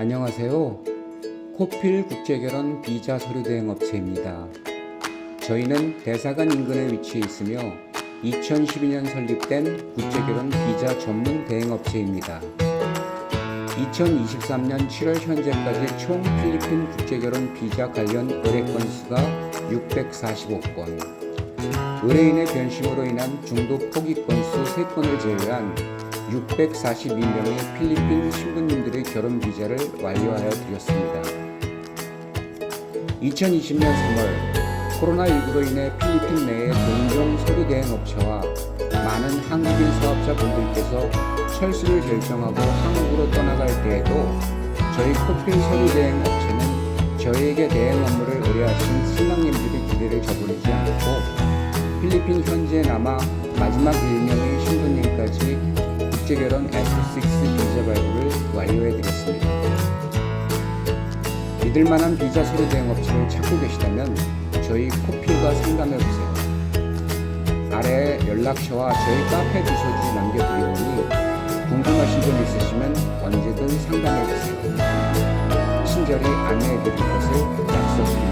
안녕하세요. 코필 국제결혼 비자 서류 대행 업체입니다. 저희는 대사관 인근에 위치해 있으며 2012년 설립된 국제결혼 비자 전문 대행 업체입니다. 2023년 7월 현재까지 총 필리핀 국제결혼 비자 관련 의뢰 건수가 645건, 의뢰인의 변심으로 인한 중도 포기 건수 3건을 제외한 642명의 필리핀 신부님들의 결혼 비자를 완료하여 드렸습니다. 2020년 3월 코로나19로 인해 필리핀 내의 동종 서류 대행 업체와 많은 한국인 사업자분들께서 철수를 결정하고 한국으로 떠나갈 때에도 저희 코필 서류 대행 업체는 저희에게 대행 업무를 의뢰하신 신랑님들의 기대를 저버리지 않고 필리핀 현지에 남아 마지막 1명의 신부님까지 국제결혼 F6 비자 발부를 완료해드렸습니다. 믿을만한 비자 서류 대행 업체를 찾고 계시다면 저희 코필과 상담해보세요. 아래에 연락처와 저희 카페 주소지 남겨드리오니 궁금하신 점 있으시면 언제든 상담해주세요. 친절히 안내해드릴 것을 약속드립니다.